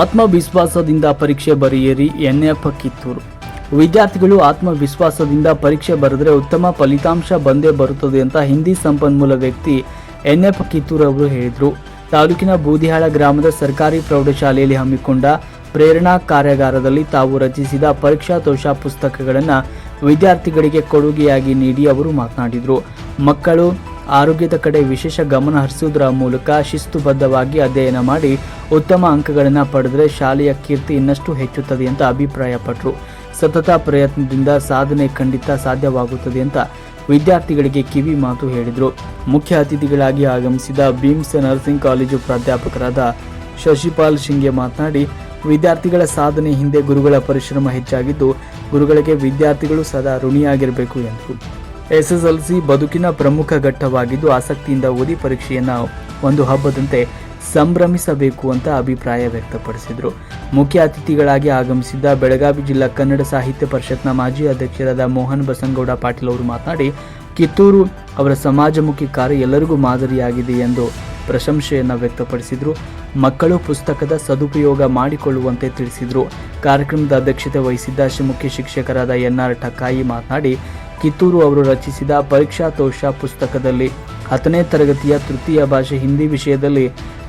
ಆತ್ಮವಿಶ್ವಾಸದಿಂದ ಪರೀಕ್ಷೆ ಬರೆಯಿರಿ, ಎನ್ಎಫ್ ಕಿತ್ತೂರು. ವಿದ್ಯಾರ್ಥಿಗಳು ಆತ್ಮವಿಶ್ವಾಸದಿಂದ ಪರೀಕ್ಷೆ ಬರೆದರೆ ಉತ್ತಮ ಫಲಿತಾಂಶ ಬಂದೇ ಬರುತ್ತದೆ ಅಂತ ಹಿಂದಿ ಸಂಪನ್ಮೂಲ ವ್ಯಕ್ತಿ ಎನ್ಎಫ್ ಕಿತ್ತೂರು ಅವರು ಹೇಳಿದರು. ತಾಲೂಕಿನ ಬೂದಿಹಾಳ ಗ್ರಾಮದ ಸರ್ಕಾರಿ ಪ್ರೌಢಶಾಲೆಯಲ್ಲಿ ಹಮ್ಮಿಕೊಂಡ ಪ್ರೇರಣಾ ಕಾರ್ಯಾಗಾರದಲ್ಲಿ ತಾವು ರಚಿಸಿದ ಪರೀಕ್ಷಾ ದೋಷ ಪುಸ್ತಕಗಳನ್ನು ವಿದ್ಯಾರ್ಥಿಗಳಿಗೆ ಕೊಡುಗೆಯಾಗಿ ನೀಡಿ ಅವರು ಮಾತನಾಡಿದರು. ಮಕ್ಕಳು ಆರೋಗ್ಯದ ಕಡೆ ವಿಶೇಷ ಗಮನ ಹರಿಸುವುದರ ಮೂಲಕ ಶಿಸ್ತುಬದ್ಧವಾಗಿ ಅಧ್ಯಯನ ಮಾಡಿ ಉತ್ತಮ ಅಂಕಗಳನ್ನು ಪಡೆದರೆ ಶಾಲೆಯ ಕೀರ್ತಿ ಇನ್ನಷ್ಟು ಹೆಚ್ಚುತ್ತದೆ ಅಂತ ಅಭಿಪ್ರಾಯಪಟ್ಟರು ಸತತ ಪ್ರಯತ್ನದಿಂದ ಸಾಧನೆ ಖಂಡಿತ ಸಾಧ್ಯವಾಗುತ್ತದೆ ಅಂತ ವಿದ್ಯಾರ್ಥಿಗಳಿಗೆ ಕಿವಿ ಮಾತು ಹೇಳಿದರು. ಮುಖ್ಯ ಅತಿಥಿಗಳಾಗಿ ಆಗಮಿಸಿದ ಬೀಮ್ಸ್ ನರ್ಸಿಂಗ್ ಕಾಲೇಜು ಪ್ರಾಧ್ಯಾಪಕರಾದ ಶಶಿಪಾಲ್ ಶಿಂಗೆ ಮಾತನಾಡಿ, ವಿದ್ಯಾರ್ಥಿಗಳ ಸಾಧನೆ ಹಿಂದೆ ಗುರುಗಳ ಪರಿಶ್ರಮ ಹೆಚ್ಚಾಗಿದ್ದು, ಗುರುಗಳಿಗೆ ವಿದ್ಯಾರ್ಥಿಗಳು ಸದಾ ಋಣಿಯಾಗಿರಬೇಕು ಎಂದರು. ಎಸ್ಎಸ್ಎಲ್ಸಿ ಬದುಕಿನ ಪ್ರಮುಖ ಘಟ್ಟವಾಗಿದ್ದು ಆಸಕ್ತಿಯಿಂದ ಓದಿ ಪರೀಕ್ಷೆಯನ್ನು ಒಂದು ಹಬ್ಬದಂತೆ ಸಂಭ್ರಮಿಸಬೇಕು ಅಂತ ಅಭಿಪ್ರಾಯ ವ್ಯಕ್ತಪಡಿಸಿದರು. ಮುಖ್ಯ ಅತಿಥಿಗಳಾಗಿ ಆಗಮಿಸಿದ್ದ ಬೆಳಗಾವಿ ಜಿಲ್ಲಾ ಕನ್ನಡ ಸಾಹಿತ್ಯ ಪರಿಷತ್ನ ಮಾಜಿ ಅಧ್ಯಕ್ಷರಾದ ಮೋಹನ್ ಬಸನಗೌಡ ಪಾಟೀಲ್ ಅವರು ಮಾತನಾಡಿ, ಕಿತ್ತೂರು ಅವರ ಸಮಾಜಮುಖಿ ಕಾರ್ಯ ಎಲ್ಲರಿಗೂ ಮಾದರಿಯಾಗಿದೆ ಎಂದು ಪ್ರಶಂಸೆಯನ್ನು ವ್ಯಕ್ತಪಡಿಸಿದರು. ಮಕ್ಕಳು ಪುಸ್ತಕದ ಸದುಪಯೋಗ ಮಾಡಿಕೊಳ್ಳುವಂತೆ ತಿಳಿಸಿದರು. ಕಾರ್ಯಕ್ರಮದ ಅಧ್ಯಕ್ಷತೆ ವಹಿಸಿದ್ದ ಮುಖ್ಯ ಶಿಕ್ಷಕರಾದ ಎನ್ಆರ್ ಟಕಾಯಿ ಮಾತನಾಡಿ ಕಿತ್ತೂರು ಅವರು ರಚಿಸಿದ ಪರೀಕ್ಷಾ ತೋಷ ಪುಸ್ತಕದಲ್ಲಿ ಹತ್ತನೇ ತರಗತಿಯ ತೃತೀಯ ಭಾಷೆ ಹಿಂದಿ ವಿಷಯದಲ್ಲಿ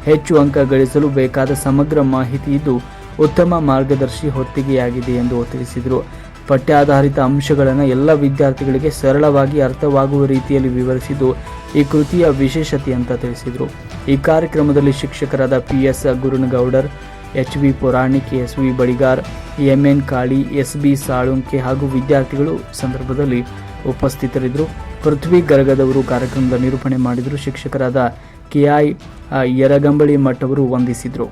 ಹೆಚ್ಚು ಅಂಕ ಗಳಿಸಲು ಬೇಕಾದ ಸಮಗ್ರ ಮಾಹಿತಿ ಇದು ಉತ್ತಮ ಮಾರ್ಗದರ್ಶಿ ಹೊತ್ತಿಗೆಯಾಗಿದೆ ಎಂದು ತಿಳಿಸಿದರು. ಪಠ್ಯಾಧಾರಿತ ಅಂಶಗಳನ್ನು ಎಲ್ಲ ವಿದ್ಯಾರ್ಥಿಗಳಿಗೆ ಸರಳವಾಗಿ ಅರ್ಥವಾಗುವ ರೀತಿಯಲ್ಲಿ ವಿವರಿಸಿದ್ದು ಈ ಕೃತಿಯ ವಿಶೇಷತೆ ಅಂತ ತಿಳಿಸಿದರು. ಈ ಕಾರ್ಯಕ್ರಮದಲ್ಲಿ ಶಿಕ್ಷಕರಾದ P S Gurunagoudar H V Puranik, S V Badigar M N Kali, S B Salunke ಹಾಗೂ ವಿದ್ಯಾರ್ಥಿಗಳು ಸಂದರ್ಭದಲ್ಲಿ ಉಪಸ್ಥಿತರಿದ್ದರು. ಪೃಥ್ವಿ ಗರಗದವರು ಕಾರ್ಯಕ್ರಮದ ನಿರೂಪಣೆ ಮಾಡಿದರು. ಶಿಕ್ಷಕರಾದ ಕೆಐ ಯರಗಂಬಳಿ ಮಠವರು ವಂದಿಸಿದರು.